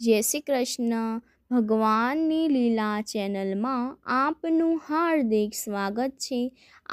જય શ્રી કૃષ્ણ. ભગવાનની લીલા ચેનલમાં આપનું હાર્દિક સ્વાગત છે.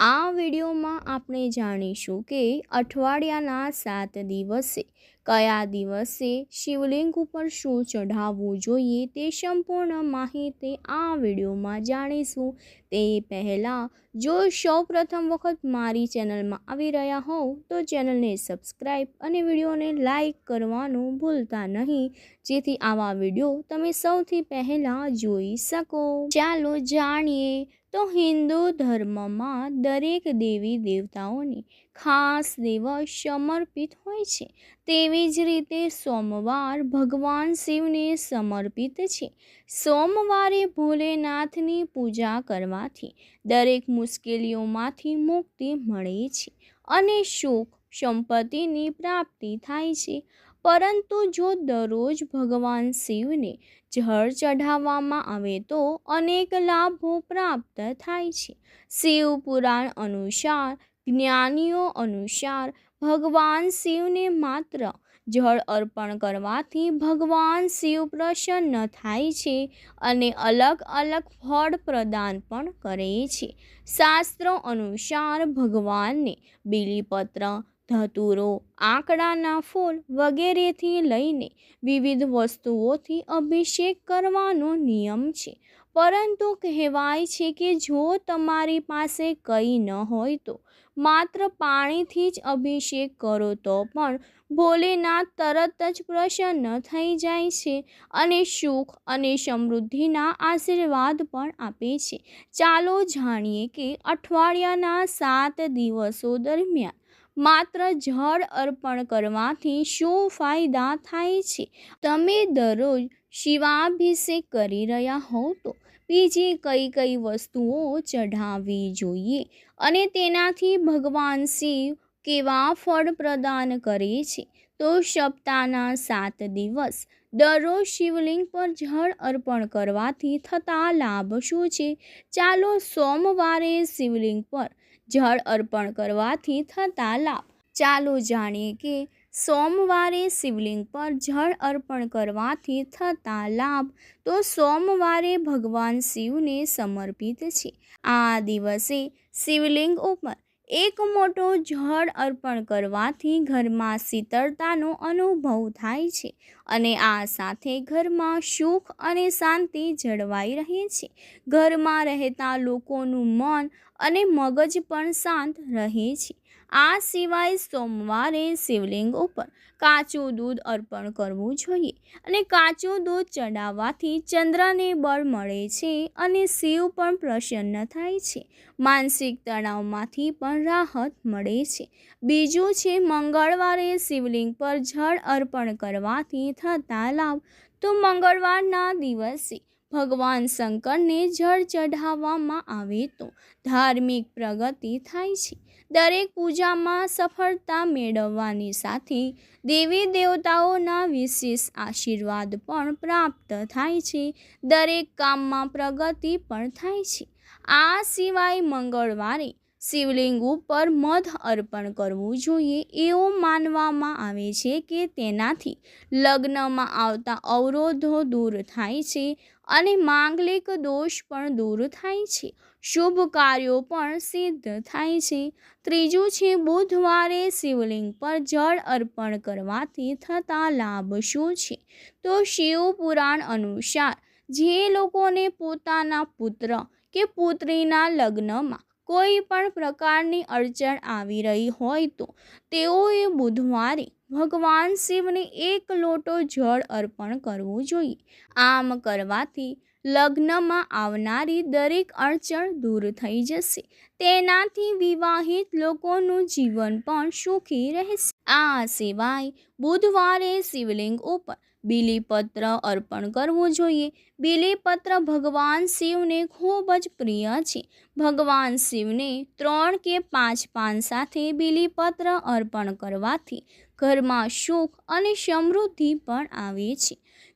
આ વિડીયોમાં આપણે જાણીશું કે અઠવાડિયાના સાત દિવસે કયા દિવસે શિવલિંગ ઉપર શું ચઢાવવું જોઈએ તે સંપૂર્ણ માહિતી આ વિડીયોમાં જાણીશું. તે પહેલાં જો સૌ પ્રથમ વખત મારી ચેનલમાં આવી રહ્યા હોવ, તો ચેનલને સબસ્ક્રાઈબ અને વિડીયોને લાઈક કરવાનું ભૂલતા નહીં. જેથી આવા વીડિયો તમે સૌથી પહેલાં જોઈ શકો. ચાલો જાણીએ. તો હિન્દુ ધર્મમાં દરેક દેવી દેવતાઓને ખાસ દિવસ સમર્પિત હોય છે. તેવી જ રીતે સોમવાર ભગવાન શિવને સમર્પિત છે. સોમવારે ભોલેનાથની પૂજા કરવાથી દરેક મુશ્કેલીઓમાંથી મુક્તિ મળે છે અને સુખ સંપત્તિની પ્રાપ્તિ થાય છે. પરંતુ જો દરરોજ ભગવાન શિવને જળ ચઢાવવામાં આવે તો અનેક લાભો પ્રાપ્ત થાય છે. શિવ પુરાણ અનુસાર, જ્ઞાનીઓ અનુસાર ભગવાન શિવને માત્ર જળ અર્પણ કરવાથી ભગવાન શિવ પ્રસન્ન થાય છે અને અલગ અલગ ફળ પ્રદાન પણ કરે છે. શાસ્ત્રો અનુસાર ભગવાનને બીલીપત્ર, ધતુરો, આંકડાના ફૂલ વગેરેથી લઈને વિવિધ વસ્તુઓથી અભિષેક કરવાનો નિયમ છે. પરંતુ કહેવાય છે કે જો તમારી પાસે કંઈ ન હોય તો માત્ર પાણીથી જ અભિષેક કરો તો પણ ભોલેનાથ તરત જ પ્રસન્ન થઈ જાય છે અને સુખ અને સમૃદ્ધિના આશીર્વાદ પણ આપે છે. ચાલો જાણીએ કે અઠવાડિયાના સાત દિવસો દરમિયાન માત્ર જળ અર્પણ કરવાથી શું ફાયદા થાય છે? તમે દરરોજ શિવાભિષેક કરી રહ્યા હો તો બીજી કઈ કઈ વસ્તુઓ ચઢાવવી જોઈએ અને તેનાથી ભગવાન શિવ કેવા ફળ પ્રદાન કરે છે? તો સપ્તાહના સાત દિવસ દરરોજ શિવલિંગ પર જળ અર્પણ કરવાથી થતા લાભ શું છે? ચાલો સોમવારે શિવલિંગ પર જળ અર્પણ કરવાથી થતા લાભ. ચાલો જાણીએ કે સોમવારે શિવલિંગ પર જળ અર્પણ કરવાથી થતા લાભ તો સોમવારે ભગવાન શિવને સમર્પિત છે. આ દિવસે શિવલિંગ ઉપર એક મોટો જળ અર્પણ કરવાથી ઘરમાં શીતળતાનો અનુભવ થાય છે અને આ સાથે ઘરમાં સુખ અને શાંતિ જળવાઈ રહે છે. ઘરમાં રહેતા લોકોનું મન અને મગજ પણ શાંત રહે છે. આ સિવાય સોમવારે શિવલિંગ ઉપર કાચું દૂધ અર્પણ કરવું જોઈએ અને કાચું દૂધ ચડાવવાથી ચંદ્રને બળ મળે છે અને શિવ પણ પ્રસન્ન થાય છે. માનસિક તણાવમાંથી પણ રાહત મળે છે. બીજું છે, મંગળવારે શિવલિંગ પર જળ અર્પણ કરવાથી થતા લાભ. તો મંગળવારના દિવસે ભગવાન શંકરને જળ ચઢાવવામાં આવે તો ધાર્મિક પ્રગતિ થાય છે. દરેક પૂજામાં સફળતા મેળવવાની સાથે દેવી દેવતાઓના વિશેષ આશીર્વાદ પણ પ્રાપ્ત થાય છે. દરેક કામમાં પ્રગતિ પણ થાય છે. આ સિવાય મંગળવારે શિવલિંગ ઉપર મધ અર્પણ કરવું જોઈએ. એવું માનવામાં આવે છે કે તેનાથી લગ્નમાં આવતા અવરોધો દૂર થાય છે અને માંગલિક દોષ પણ દૂર થાય છે. શુભ કાર્યો પણ સિદ્ધ થાય છે. ત્રીજું છે, બુધવારે શિવલિંગ પર જળ અર્પણ કરવાથી થતા લાભ શું છે? તો શિવ પુરાણ અનુસાર, જે લોકોને પોતાના પુત્ર કે પુત્રીના લગ્નમાં કોઈ પણ પ્રકારની અડચણ આવી રહી હોય તો તેઓએ બુધવારે ભગવાન શિવને એક લોટો જળ અર્પણ કરવું જોઈએ. આમ કરવાથી લગ્નમાં આવનારી દરેક અડચણ દૂર થઈ જશે. તેનાથી વિવાહિત લોકોનું જીવન પણ સુખી રહેશે. આ સિવાય બુધવારે શિવલિંગ ઉપર બિલીપત્ર અર્પણ કરવું જોઈએ. બિલીપત્ર ભગવાન શિવને ખૂબ જ પ્રિય છે. ભગવાન શિવને ત્રણ કે પાંચ પાન સાથે બિલીપત્ર અર્પણ કરવાથી ઘરમાં સુખ અને સમૃદ્ધિ પણ આવે છે.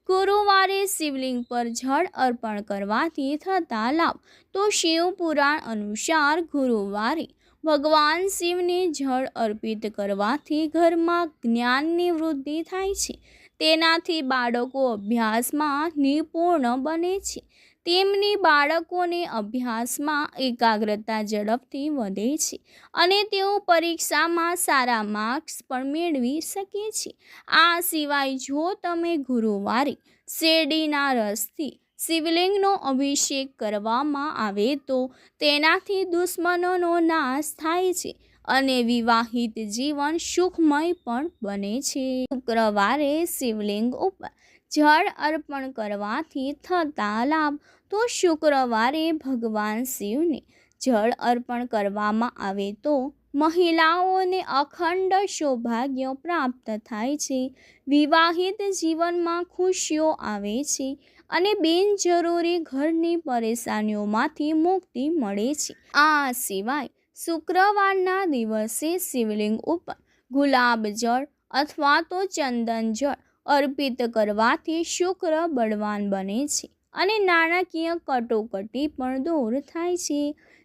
ગુરુવારે શિવલિંગ પર જળ અર્પણ કરવાથી થતા લાભ. તો શિવ પુરાણ અનુસાર ગુરુવારે ભગવાન શિવને જળ અર્પિત કરવાથી ઘરમાં જ્ઞાનની વૃદ્ધિ થાય છે. તેનાથી બાળકો અભ્યાસમાં નિપુણ બને છે. તેમની બાળકોને અભ્યાસમાં એકાગ્રતા ઝડપથી વધે છે અને તેઓ પરીક્ષામાં સારા માર્ક્સ પણ મેળવી શકે છે. આ સિવાય જો તમે ગુરુવારે શેરડીના રસથી શિવલિંગનો અભિષેક કરવામાં આવે તો તેનાથી દુશ્મનોનો નાશ થાય છે અને વિવાહિત જીવન સુખમય પણ બને છે. શુક્રવારે શિવલિંગ ઉપર જળ અર્પણ કરવાથી થતા લાભ તો શુક્રવારે ભગવાન શિવને જળ અર્પણ કરવામાં આવે તો મહિલાઓને અખંડ સૌભાગ્ય પ્રાપ્ત થાય છે. વિવાહિત જીવનમાં ખુશીઓ આવે છે અને બિનજરૂરી ઘરની પરેશાનીઓમાંથી મુક્તિ મળે છે. આ સિવાય શુક્રવારના દિવસે શિવલિંગ ઉપર ગુલાબ જળ અથવા તો ચંદન જળ અર્પિત કરવાથી શુક્ર બળવાન બને છે અને નાણાકીય કટોકટી પણ દૂર થાય છે.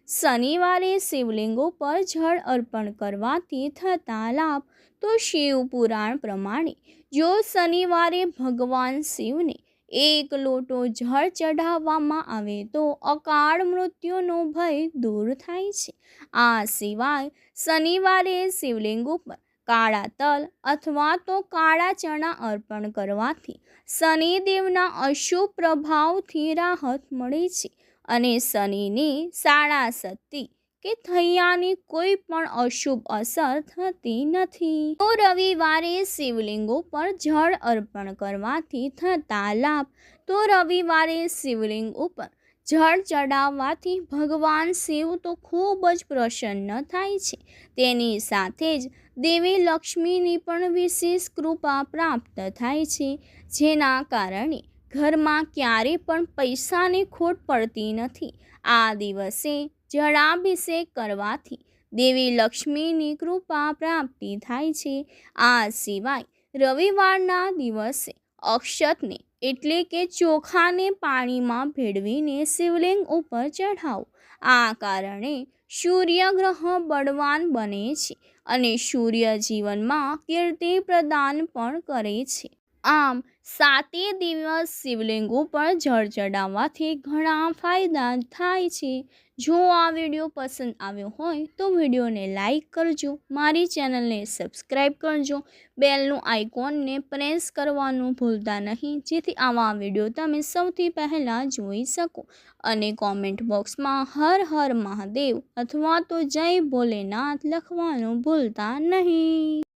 શનિવારે શિવલિંગો પર જળ અર્પણ કરવાથી થતા લાભ તો શિવ પુરાણ પ્રમાણે. જો શનિવારે ભગવાન શિવને એક લોટો જળ ચઢાવવામાં આવે તો અકાળ મૃત્યુનો ભય દૂર થાય છે. આ સિવાય શનિવારે શિવલિંગ ઉપર કાળા તલ અથવા તો કાળા ચણા અર્પણ કરવાથી શનિદેવના અશુભ પ્રભાવથી રાહત મળે છે અને શનિની સાડા શક્તિ કે થૈયાની કોઈ પણ અશુભ અસર થતી નથી. તો રવિવારે શિવલિંગો પર જળ અર્પણ કરવાથી થતા લાભ. તો રવિવારે શિવલિંગ ઉપર જળ ચડાવવાથી ભગવાન શિવ તો ખૂબ જ પ્રસન્ન થાય છે. તેની સાથે જ દેવી લક્ષ્મીની પણ વિશેષ કૃપા પ્રાપ્ત થાય છે. જેના કારણે ઘરમાં ક્યારે પણ પૈસાની ખોટ પડતી નથી. આ દિવસે જળાભિષેક કરવાથી દેવી લક્ષ્મીની કૃપા પ્રાપ્તિ થાય છે. આ સિવાય રવિવારના દિવસે અક્ષતને એટલે કે ચોખાને પાણીમાં ભેળવીને શિવલિંગ ઉપર ચઢાવો. આ કારણે સૂર્યગ્રહ બળવાન બને છે અને સૂર્ય જીવનમાં કીર્તિ પ્રદાન પણ કરે છે. આમ, સાતે દિવસ શિવલિંગો ઉપર જળ ચડાવવાથી ઘણા ફાયદા થાય છે. જો આ વીડિયો પસંદ આવ્યો હોય, તો વિડીયોને લાઈક કરજો, મારી ચેનલને સબસ્ક્રાઈબ કરજો, બેલનું આઇકોનને પ્રેસ કરવાનું ભૂલતા નહીં, જેથી આવા વીડિયો તમે સૌથી પહેલાં જોઈ શકો. અને કોમેન્ટ બોક્સમાં હર હર મહાદેવ અથવા તો જય ભોલેનાથ લખવાનું ભૂલતા નહીં.